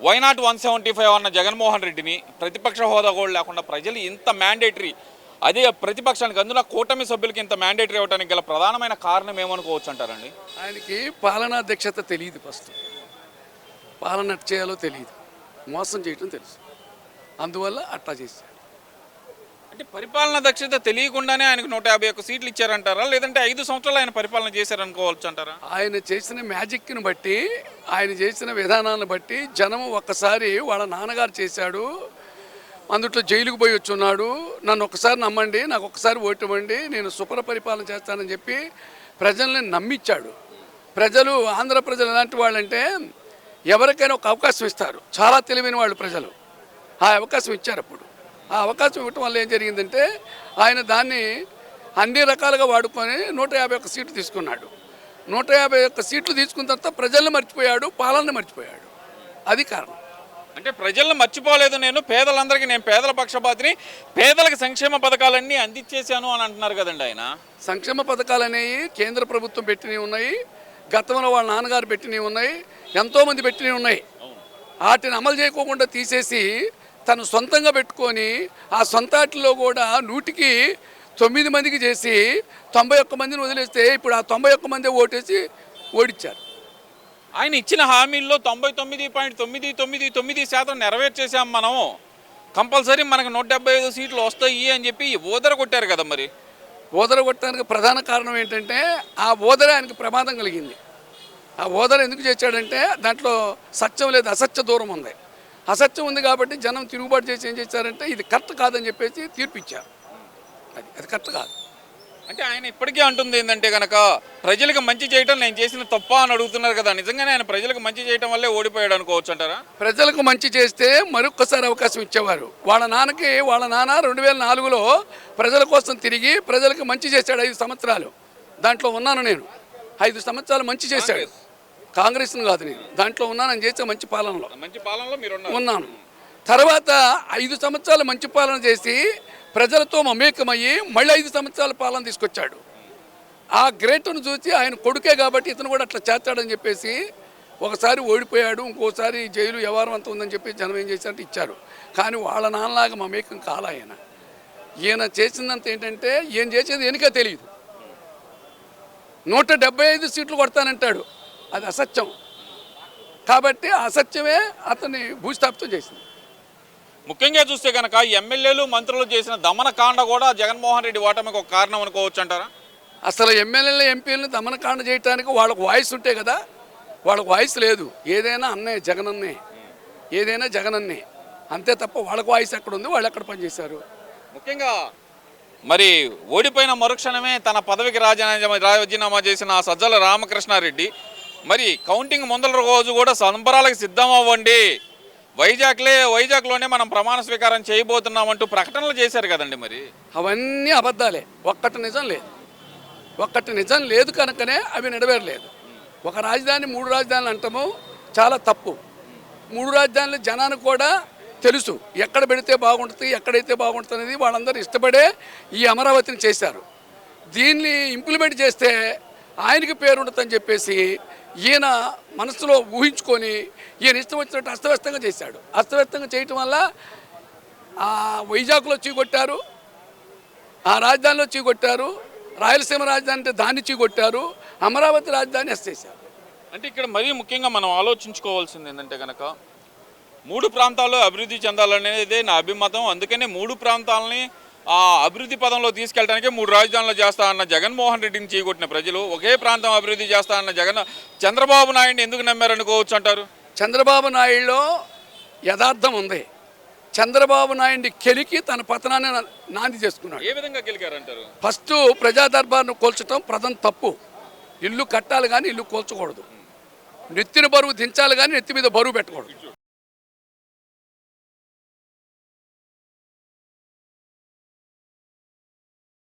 Why not one seventy five అన్న జగన్మోహన్ రెడ్డిని ప్రతిపక్ష హోదా కూడా లేకుండా ప్రజలు ఇంత మ్యాండేటరీ అదే ప్రతిపక్షానికి అందులో కూటమి సభ్యులకి ఇంత మ్యాండేటరీ అవ్వడానికి గల ప్రధానమైన కారణం ఏమనుకోవచ్చు అంటారండి? ఆయనకి పాలనా దక్షత తెలియదు ఫస్ట్. పాలన చేయాలో తెలియదు మోసం చేయటం తెలుసు. అందువల్ల అట్లా చేశారు. అంటే పరిపాలన దక్షత తెలియకుండానే ఆయనకు నూట యాభై ఒక్క సీట్లు ఇచ్చారంటారా? లేదంటే ఐదు సంవత్సరాలు ఆయన పరిపాలన చేశారనుకోవచ్చు అంటారా? ఆయన చేసిన మ్యాజిక్ని బట్టి ఆయన చేసిన విధానాన్ని బట్టి జనం ఒక్కసారి వాళ్ళ నాన్నగారు చేశాడు. అందుట్లో జైలుకు పోయి వచ్చున్నాడు. నన్ను ఒక్కసారి నమ్మండి నాకు ఒక్కసారి ఓటు ఇవ్వండి నేను సుపర పరిపాలన చేస్తానని చెప్పి ప్రజల్ని నమ్మించాడు ప్రజలు ఆంధ్ర ప్రజలు ఎలాంటి వాళ్ళంటే ఎవరికైనా ఒక అవకాశం ఇస్తారు. చాలా తెలివైన వాళ్ళు ప్రజలు. ఆ అవకాశం ఇచ్చారు అప్పుడు. ఆ అవకాశం ఇవ్వటం వల్ల ఏం జరిగిందంటే ఆయన దాన్ని అన్ని రకాలుగా వాడుకొని నూట యాభై ఒక్క సీట్లు తీసుకున్నాడు. నూట యాభై ఒక్క సీట్లు తీసుకున్న తర్వాత ప్రజల్ని మర్చిపోయాడు పాలనని మర్చిపోయాడు. అది కారణం. అంటే ప్రజలను మర్చిపోలేదు నేను పేదలందరికీ నేను పేదల పక్షపాతిని పేదలకు సంక్షేమ పథకాలన్నీ అందించేశాను అని అంటున్నారు కదండి ఆయన. సంక్షేమ పథకాలు అనేవి కేంద్ర ప్రభుత్వం పెట్టినవి ఉన్నాయి గతంలో వాళ్ళ నాన్నగారు పెట్టినవి ఉన్నాయి ఎంతోమంది పెట్టినవి ఉన్నాయి. వాటిని అమలు చేయకోకుండా తీసేసి తను సొంతంగా పెట్టుకొని ఆ సొంత వాటిలో కూడా నూటికి తొమ్మిది మందికి చేసి తొంభై ఒక్క మందిని వదిలేస్తే ఇప్పుడు ఆ తొంభై ఒక్క మంది ఓటేసి ఓడిచ్చారు. ఆయన ఇచ్చిన హామీల్లో తొంభై తొమ్మిది పాయింట్ తొమ్మిది తొమ్మిది తొమ్మిది శాతం నెరవేర్చేసాం మనం. కంపల్సరీ మనకు నూట డెబ్బై ఐదు సీట్లు వస్తాయి అని చెప్పి ఓదర కొట్టారు కదా మరి. ఓదర కొట్టడానికి ప్రధాన కారణం ఏంటంటే ఆ ఓదర ఆయనకు ప్రమాదం కలిగింది. ఆ ఓదర ఎందుకు చేశాడంటే దాంట్లో సత్యం లేదు అసత్య దూరం ఉంది. అసత్యం ఉంది కాబట్టి జనం తిరుగుబాటు చేసి ఏం చేశారంటే ఇది కరెక్ట్ కాదని చెప్పేసి తీర్పు ఇచ్చారు అది అది కరెక్ట్ కాదు. అంటే ఆయన ఇప్పటికీ అంటుంది ఏంటంటే కనుక ప్రజలకు మంచి చేయటం నేను చేసిన తప్ప అని అడుగుతున్నారు కదా. నిజంగానే ఆయన ప్రజలకు మంచి చేయటం వల్లే ఓడిపోయాడు అనుకోవచ్చు అంటారా? ప్రజలకు మంచి చేస్తే మరొక్కసారి అవకాశం ఇచ్చేవారు. వాళ్ళ నాన్నకి వాళ్ళ నాన్న రెండు వేల నాలుగులో ప్రజల కోసం తిరిగి ప్రజలకు మంచి చేశాడు ఐదు సంవత్సరాలు. దాంట్లో ఉన్నాను నేను. ఐదు సంవత్సరాలు మంచి చేశాడు. కాంగ్రెస్ను కాదు నేను. దాంట్లో ఉన్నానని చేసే మంచి పాలనలో. మంచి పాలనలో మీరు ఉన్నాను. తర్వాత ఐదు సంవత్సరాలు మంచి పాలన చేసి ప్రజలతో మమేకమయ్యి మళ్ళీ ఐదు సంవత్సరాల పాలన తీసుకొచ్చాడు. ఆ గ్రేట్ను చూసి ఆయన కొడుకే కాబట్టి ఇతను కూడా అట్లా చేస్తాడని చెప్పేసి ఒకసారి ఓడిపోయాడు ఇంకోసారి జైలు వ్యవహారం అంత ఉందని చెప్పి జనం ఏం చేశారంటే ఇచ్చారు. కానీ వాళ్ళ నాన్నలాగా మమేకం కాల ఆయన. ఈయన చేసిందంత ఏంటంటే ఏం చేసేది వెనుక తెలియదు నూట డెబ్బై ఐదు సీట్లు కొడతానంటాడు. అది అసత్యం. కాబట్టి అసత్యమే అతన్ని భూస్థాపితం చేసింది. ముఖ్యంగా చూస్తే కనుక ఎమ్మెల్యేలు మంత్రులు చేసిన దమన కాండ కూడా జగన్మోహన్ రెడ్డి ఓటమికి ఒక కారణం అనుకోవచ్చు అంటారా? అసలు ఎమ్మెల్యేలు ఎంపీలను దమనకాండ చేయడానికి వాళ్ళకు వాయిస్ ఉంటే కదా వాళ్ళకు వాయిస్ లేదు. ఏదైనా అన్నే జగనన్నే. ఏదైనా జగనన్నే. అంతే తప్ప వాళ్ళకు వాయిస్ ఎక్కడ ఉంది వాళ్ళు ఎక్కడ పనిచేశారు? ముఖ్యంగా మరి ఓడిపోయిన మరుక్షణమే తన పదవికి రాజీనామా రాజీనామా చేసిన సజ్జల రామకృష్ణారెడ్డి మరి కౌంటింగ్ ముందల రోజు కూడా సంబరాలకు సిద్ధం అవ్వండి వైజాగ్లే వైజాగ్లోనే మనం ప్రమాణ స్వీకారం చేయబోతున్నామంటూ ప్రకటనలు చేశారు కదండి మరి? అవన్నీ అబద్ధాలే. ఒక్కటి నిజం లేదు. ఒక్కటి నిజం లేదు కనుకనే అవి నెరవేరలేదు. ఒక రాజధాని మూడు రాజధానులు అంటాము చాలా తప్పు. మూడు రాజధానులు జనానికి కూడా తెలుసు. ఎక్కడ పెడితే బాగుంటుంది ఎక్కడైతే బాగుంటుంది అనేది వాళ్ళందరూ ఇష్టపడే ఈ అమరావతిని చేశారు. దీన్ని ఇంప్లిమెంట్ చేస్తే ఆయనకి పేరుంటుందని చెప్పేసి ఈయన మనసులో ఊహించుకొని ఈయన ఇష్టం వచ్చినట్టు అస్తవ్యస్తంగా చేశాడు. అస్తవ్యస్తంగా చేయటం వల్ల ఆ వైజాగ్లో చీకొట్టారు ఆ రాజధానిలో చీకొట్టారు రాయలసీమ రాజధాని అంటే దాన్ని చీకొట్టారు అమరావతి రాజధాని ఎస్తేసారు అంటే ఇక్కడ మరీ ముఖ్యంగా మనం ఆలోచించుకోవాల్సింది ఏంటంటే కనుక మూడు ప్రాంతాల్లో అభివృద్ధి చెందాలనేదే నా అభిమతం. అందుకనే మూడు ప్రాంతాలని ఆ అభివృద్ధి పదంలో తీసుకెళ్ళడానికి మూడు రాజధానులు చేస్తా అన్న జగన్మోహన్ రెడ్డిని చీకొట్టిన ప్రజలు ఒకే ప్రాంతం అభివృద్ధి చేస్తా అన్న జగన్ చంద్రబాబు నాయుడిని ఎందుకు నమ్మారనుకోవచ్చు అంటారు? చంద్రబాబు నాయుడులో యథార్థం ఉంది. చంద్రబాబు నాయుడిని కెలికి తన పతనాన్ని నాంది చేసుకున్నాడు. ఏ విధంగా గెలికారంటారు ఫస్ట్ ప్రజా దర్బార్ను కోల్చడం ప్రధాన తప్పు. ఇల్లు కట్టాలి కానీ ఇల్లు కోల్చకూడదు. నెత్తిన బరువు దించాలి కానీ నెత్తి మీద బరువు పెట్టకూడదు.